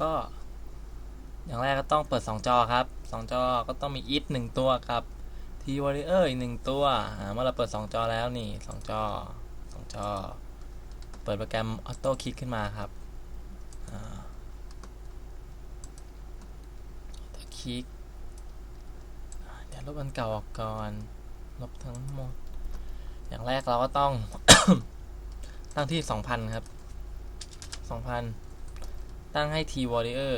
ก็ อย่างแรกก็ต้องเปิด 2 จอครับ 2 จอก็ต้องมี it 1ตัวกับ t warrior อีก1ตัวอ่าเมื่อเราเปิด 2 จอแล้วนี่ 2 จอ 2 จอ เปิดโปรแกรม auto click ขึ้นมาครับอ่า auto click อ่าเดี๋ยวลบอันเก่าออกก่อน ลบทั้งหมด อย่างแรกเราก็ต้อง ตั้งที่ 2,000 ครับ 2,000 ตั้งให้ T Warrior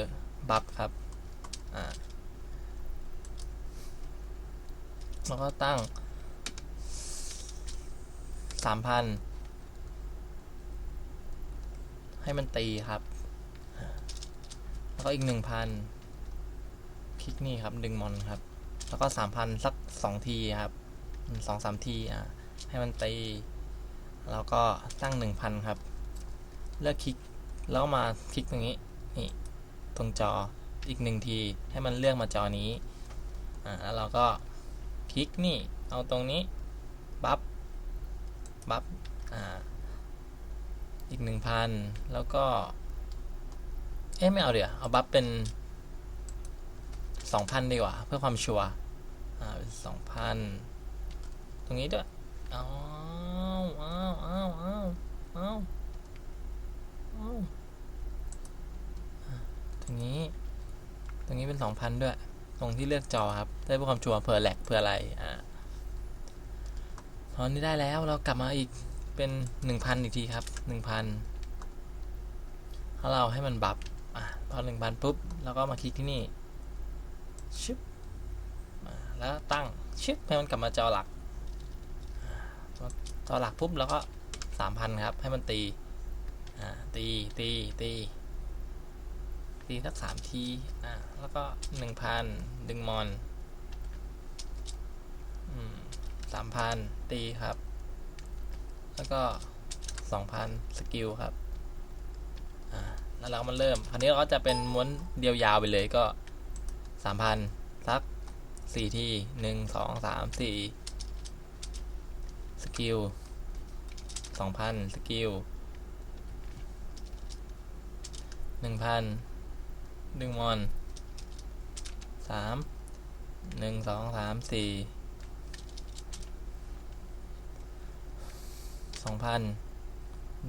บัฟครับแล้วก็ตั้ง3,000ให้มันตีครับ แล้วก็อีก1,000คลิกนี่ครับ ดึงมอนครับ แล้วก็3,000สัก2ทีครับสองสามทีอะให้มันตี แล้วก็ตั้ง1,000ครับ เลือกคลิก แล้วมาคลิกตรงนี้ นี่ตรงจออีกหนึ่งทีให้มันเลือกมาจอนี้อ่าแล้วเราก็คลิกนี่ เอาตรงนี้บัฟบัฟอ่าอีกหนึ่งพันแล้วก็ เอ๊ะไม่เอาเดี๋ยวเอาบัฟเป็นสองพันดีกว่า เพื่อความชัวร์อ่าเป็นสองพันตรงนี้ด้วยอ้าวอ้าวอ้าวอ้าวอ้าวอ้าว ตรงนี้ ตรงนี้เป็นสองพันด้วย ตรงที่เลือกจอครับ ได้เพื่อความชัวร์เผื่อแหลกเผื่ออะไร อ่าตอนนี้ได้แล้วเรากลับมาอีกเป็นหนึ่งพันอีกทีครับหนึ่งพันถ้าเราให้มันบัฟอะพอหนึ่งพันปุ๊บแล้วก็มาคลิกที่นี่ชึบอ่าแล้วตั้งชึบให้มันกลับมาจอหลัก จอหลักปุ๊บแล้วก็สามพันครับ ให้มันตีอ่าตีตีตี ตีสักสามที อ่าแล้วก็หนึ่งพันดึงมอนอืมสามพันตีครับ แล้วก็สองพันสกิลครับ อ่า แล้วเรามาเริ่ม คราวนี้เราก็จะเป็นม้วนเดียวยาวไปเลยก็สามพันสักสี่ทีหนึ่งสองสามสี่สกิลสองพันสกิลหนึ่งพัน ดึงมอนสามหนึ่งสองสามสี่สองพัน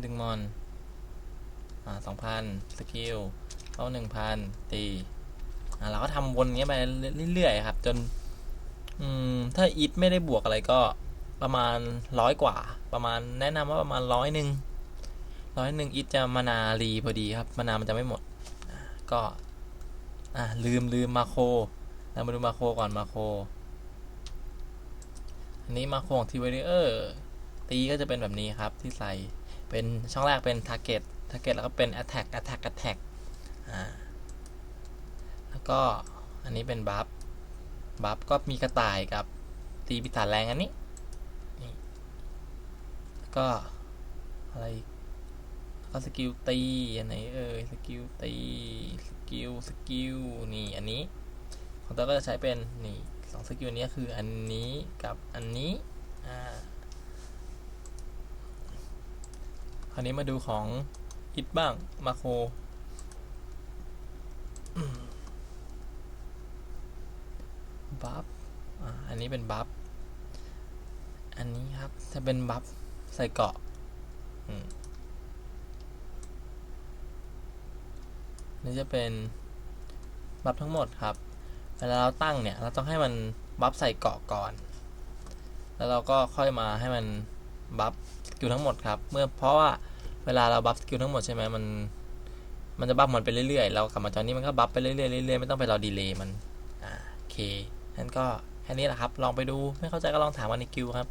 ดึงมอนอ่าสองพันสกิลเข้าหนึ่งพันตีอ่าเราก็ทำวนอย่างเงี้ยไปเรื่อยๆครับ จน อืม ถ้าอีทไม่ได้บวกอะไรก็ประมาณร้อยกว่า ประมาณแนะนำว่าประมาณร้อยหนึ่งร้อยหนึ่งอิทจะมานารีพอดีครับ มานามันจะไม่หมด ก็ อ่าลืมลืมมาโครเรามาดูมาโครก่อนมาโครอันนี้มาโครของทีเวเออร์ตีก็จะเป็นแบบนี้ครับที่ใส่เป็นช่องแรกเป็น target target แล้วก็เป็น attack attack attack อ่าแล้วก็อันนี้เป็นบัฟบัฟก็มีกระต่ายกับตีปีศาจแรงอันนี้ก็อะไร อีกก็สกิลตีอันไหนเอ่ยสกิลตีสกิลสกิลนี่อันนี้ ของตัวก็จะใช้เป็นนี่สองสกิลนี้คืออันนี้กับอันนี้อ่าคราวนี้มาดูของอิทบ้างมาโคบัฟอ่าอันนี้เป็นบัฟ อันนี้ครับ จะเป็นบัฟ ใส่เกาะ อืม นี่จะเป็นบัฟทั้งหมดครับ เวลาเราตั้งเนี่ย เราต้องให้มันบัฟใส่เกาะก่อน แล้วเราก็ค่อยมาให้มันบัฟสกิลทั้งหมดครับ เมื่อเพราะว่าเวลาเราบัฟสกิลทั้งหมดใช่ไหมมัน มันจะบัฟมันไปเรื่อยๆ เรากลับมาจอนี้มันก็บัฟไปเรื่อยๆเรื่อยๆไม่ต้องไปรอดีเลย์มัน อ่า โอเคงั้นก็แค่นี้แหละครับ ลองไปดู ไม่เข้าใจก็ลองถามกันในกิวครับ